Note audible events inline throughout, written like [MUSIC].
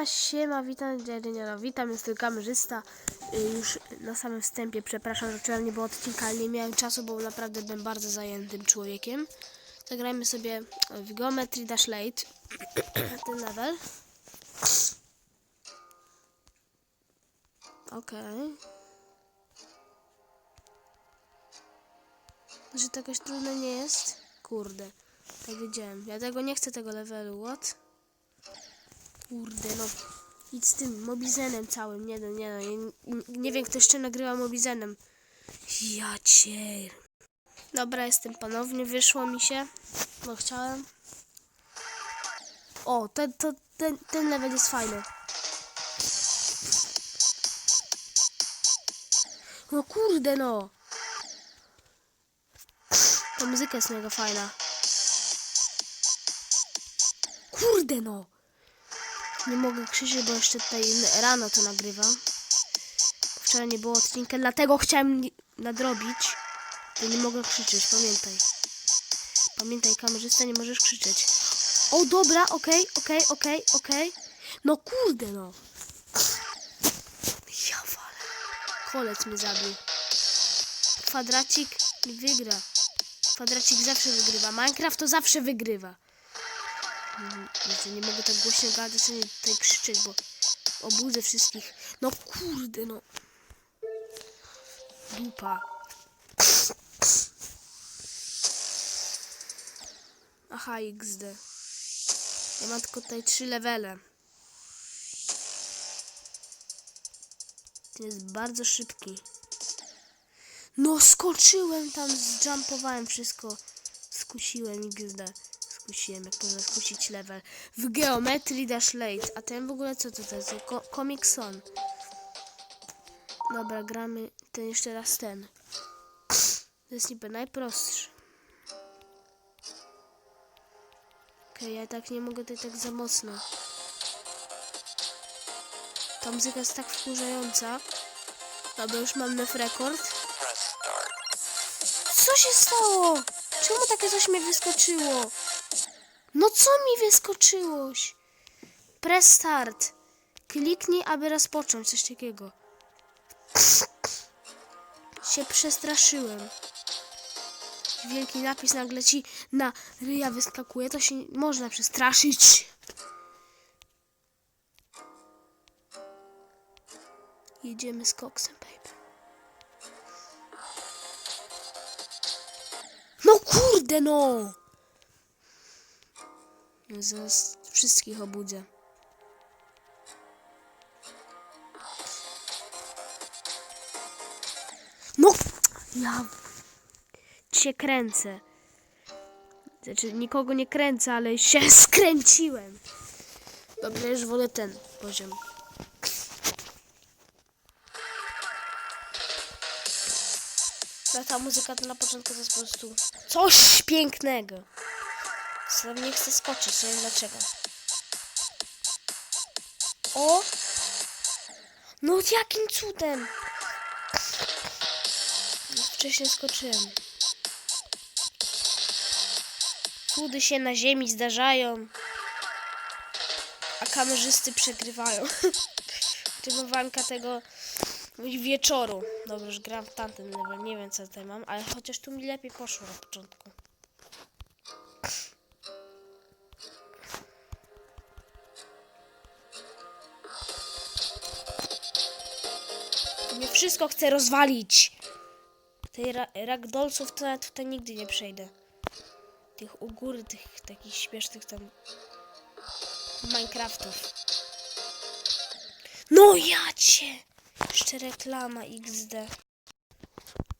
Siema, siema, witam, Dziadziniano, witam, jest tylko kamerzysta. Y, Już na samym wstępie przepraszam, że wczoraj nie było odcinka, ale nie miałem czasu, bo naprawdę byłem bardzo zajętym człowiekiem. Zagrajmy sobie w Geometry Dash Late, [CLEARS THROAT] ten level. Okej. Że to jakoś trudne nie jest? Kurde, tak wiedziałem. Ja tego nie chcę, tego levelu, what? Kurde, no. Idź z tym mobizenem całym. Nie no, nie no. Nie, nie wiem, kto jeszcze nagrywa mobizenem. Ja cię. Dobra, jestem ponownie. Wyszło mi się. Bo chciałem. O, ten, to, ten, ten level jest fajny. No kurde, no. Ta muzyka jest mega fajna. Kurde, no. Nie mogę krzyczeć, bo jeszcze tutaj rano to nagrywam. Wczoraj nie było odcinka, dlatego chciałem nadrobić. To nie mogę krzyczeć, pamiętaj. Pamiętaj, kamerzysta, nie możesz krzyczeć. O, dobra, okej, okej, okej, okej. No kurde, no. Ja walę. Kolec mnie zabił. Kwadracik wygra. Kwadracik zawsze wygrywa. Minecraft to zawsze wygrywa. Nie mogę tak głośno gadać, nie tutaj krzyczeć, bo obudzę wszystkich. No kurde, no. Dupa. Aha, XD. Ja mam tylko tutaj trzy levele. Ten jest bardzo szybki. No skoczyłem tam, zjumpowałem wszystko. Skusiłem XD. Skusiłem, jak można skusić level. W geometrii dash late. A ten w ogóle co to, to jest? Ko Comic Son. Dobra, gramy ten jeszcze raz ten. To jest niby najprostszy. Okej, ja tak nie mogę tutaj tak za mocno. Ta muzyka jest tak wkurzająca. Dobra, już mam nef rekord. Co się stało? Czemu takie coś mi wyskoczyło? No co mi wyskoczyłoś? Press start. Kliknij, aby rozpocząć. Coś takiego. Się przestraszyłem. Wielki napis nagle ci na ryja wyskakuje. To się można przestraszyć. Jedziemy z koksem, baby. No kurde, no! Zaraz wszystkich obudzę. No! Ja się kręcę. Znaczy, nikogo nie kręcę, ale się [LAUGHS] skręciłem. Dobra, już wolę ten poziom. Ta, ta muzyka to na początku to jest po prostu coś pięknego. Sam nie chcę skoczyć, nie wiem dlaczego. O! No jakim cudem? Wcześniej skoczyłem. Cudy się na ziemi zdarzają, a kamerzysty przegrywają. [LAUGHS] Tymowanka tego wieczoru. Dobrze, już gram w tamten level, nie wiem co tutaj mam, ale chociaż tu mi lepiej poszło na początku. Wszystko chce rozwalić. Tej ra ragdolców to ja tutaj nigdy nie przejdę. Tych u góry, tych takich śmiesznych tam Minecraftów. No ja cię! Jeszcze reklama XD.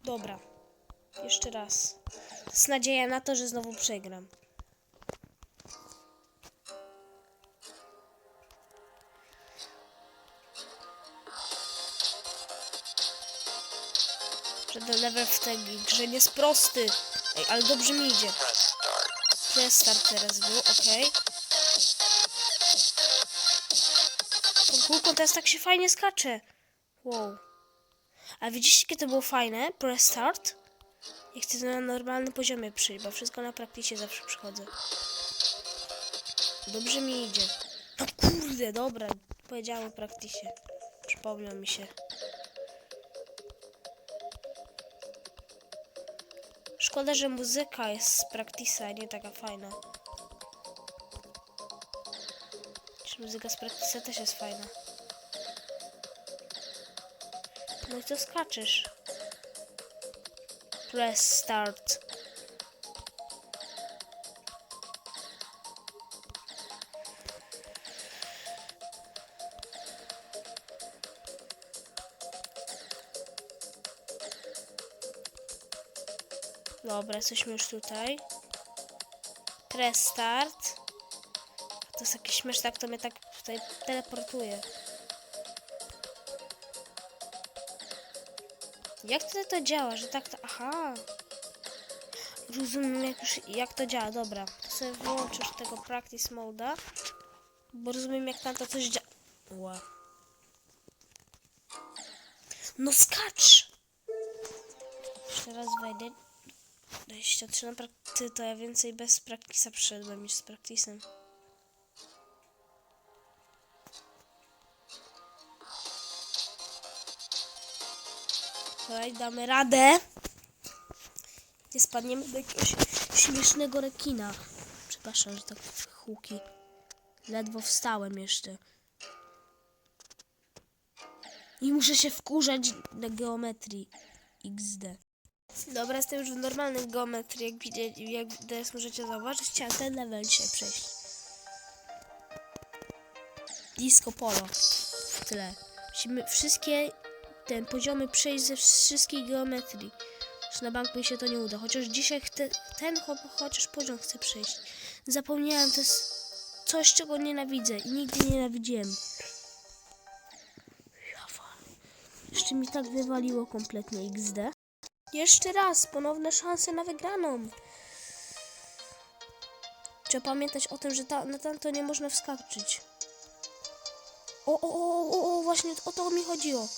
Dobra. Jeszcze raz. Z nadzieja na to, że znowu przegram. Że ten level w tej grze nie jest prosty. Ej, ale dobrze mi idzie. Press start teraz był, okej. Tą kulką teraz tak się fajnie skacze. Wow. A widzicie, jakie to było fajne? Press start. Ja chcę na normalnym poziomie przyjść, bo wszystko na praktyce zawsze przychodzę. Dobrze mi idzie. No kurde, dobra. Powiedziałem o praktisie. Przypomniał mi się. Szkoda, że muzyka jest z praktisa, a nie taka fajna. Czy muzyka z praktisa też jest fajna. No i co skaczesz? Press start. Dobra, jesteśmy już tutaj. Press start. To jest jakiś mysz, tak to mnie tak tutaj teleportuje. Jak to, to działa, że tak to... Aha. Rozumiem jak, już, jak to działa, dobra. To sobie wyłączysz tego practice mode'a. Bo rozumiem jak tam to coś działa. Ła. No skacz! Jeszcze raz wejdę. 23 na prakty, to ja więcej bez praktisa przyszedłem niż z praktisem. Słuchaj, damy radę. Nie spadniemy do jakiegoś śmiesznego rekina. Przepraszam, że tak huki. Ledwo wstałem jeszcze. I muszę się wkurzać na geometrii XD. Dobra, jestem już w normalnej geometrii, jak widzieć, jak teraz możecie zauważyć, chciałem ten level dzisiaj przejść. Disco polo. W tyle. Musimy wszystkie ten poziomy przejść ze wszystkich geometrii. Już na bank mi się to nie uda. Chociaż dzisiaj chcę, ten cho, chociaż poziom chcę przejść. Zapomniałem, to jest coś, czego nienawidzę i nigdy nie nienawidziłem. Jeszcze mi tak wywaliło kompletnie XD. Jeszcze raz, ponowne szanse na wygraną. Trzeba pamiętać o tym, że ta, na tamto nie można wskoczyć. O, o, o, o, o, właśnie o to mi chodziło.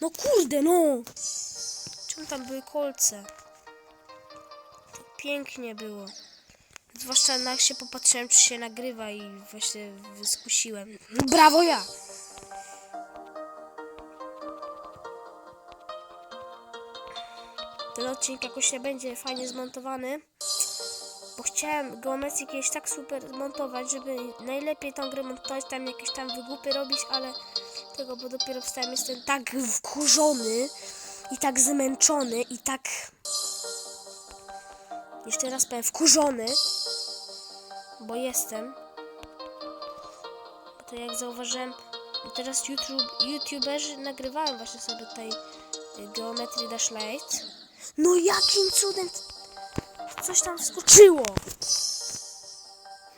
No kurde, no! Czemu tam były kolce? Pięknie było. Zwłaszcza jak się popatrzyłem, czy się nagrywa i właśnie wyskusiłem. Brawo ja! Ten odcinek jakoś nie będzie fajnie zmontowany. Bo chciałem geometrię kiedyś tak super zmontować, żeby najlepiej tą grę montować, tam jakieś tam wygłupy robić, ale tego, bo dopiero wstałem, jestem tak wkurzony i tak zmęczony i tak... Jeszcze raz powiem, wkurzony, bo jestem. Bo to jak zauważyłem, teraz YouTube, youtuberzy nagrywają właśnie sobie tutaj y, Geometry Dash Light. No jakim cudem coś tam wskoczyło?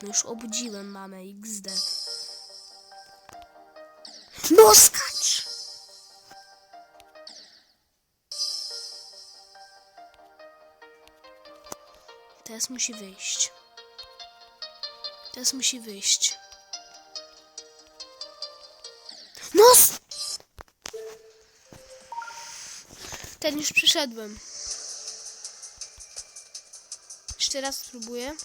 No już obudziłem mamę XD. No skacz! Teraz musi wyjść. Teraz musi wyjść. No! Ten już przyszedłem. Jeszcze raz spróbuję.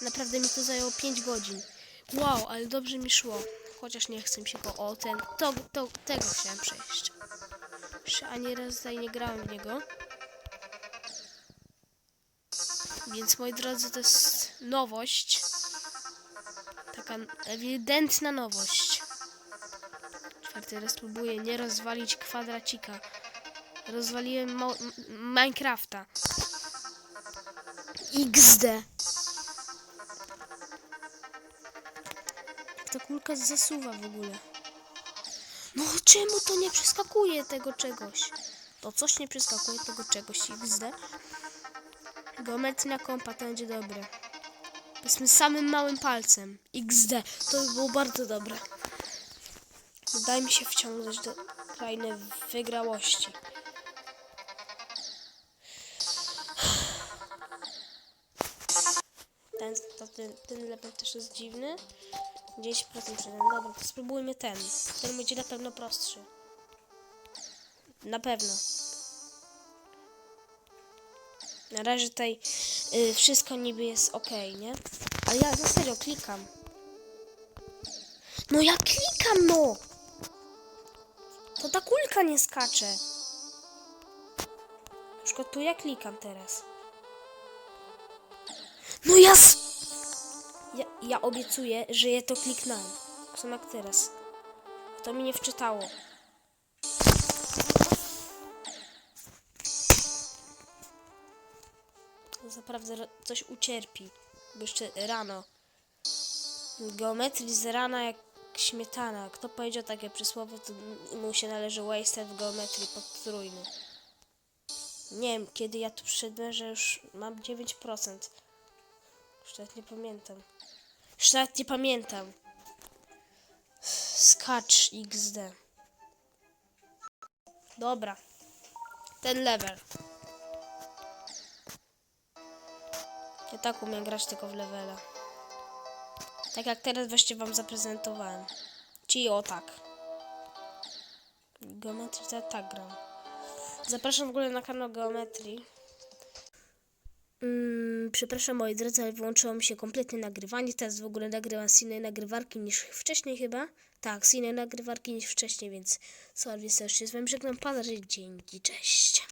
Naprawdę mi to zajęło 5 godzin. Wow, ale dobrze mi szło. Chociaż nie chcę się go. O, ten. To, to, tego chciałem przejść. Jeszcze ani raz tutaj nie grałem w niego. Więc moi drodzy, to jest nowość. Taka ewidentna nowość. Czwarty raz próbuję nie rozwalić kwadracika. Rozwaliłem Minecrafta. XD. Ta kulka zasuwa w ogóle. No czemu to nie przeskakuje tego czegoś? To coś nie przeskakuje tego czegoś XD. Geometria kompa to będzie dobre. Powiedzmy samym małym palcem. XD. To by było bardzo dobre. Daj mi się wciągnąć do krainy wygrałości. To, ten, ten level też jest dziwny. 10% przede. Dobra, to spróbujmy ten. Ten będzie na pewno prostszy. Na pewno. Na razie tutaj y, wszystko niby jest ok, nie? Ale ja na serio klikam. No ja klikam, no! To ta kulka nie skacze. Na przykład tu ja klikam teraz. No ja... Ja, ja obiecuję, że ja to kliknąłem. Tak jak teraz. To mi nie wczytało. Zaprawdę coś ucierpi. Bo jeszcze rano. Geometrii z rana jak śmietana. Kto powiedział takie przysłowie, to mu się należy wasted w geometrii podtrójny. Nie wiem, kiedy ja tu przyszedłem, że już mam 9%. Już nawet nie pamiętam. Już nawet nie pamiętam. Skacz XD. Dobra. Ten level. Ja tak umiem grać tylko w levela. Tak jak teraz właśnie wam zaprezentowałem. Czyli o tak. Geometrii to ja tak gram. Zapraszam w ogóle na kanał Geometrii. Mm, przepraszam moi drodzy, ale wyłączyło mi się kompletnie nagrywanie. Teraz w ogóle nagrywam z innej nagrywarki niż wcześniej chyba. Tak, z innej nagrywarki niż wcześniej, więc sorry, serdecznie z wami żegnam. Pan, dzięki, cześć.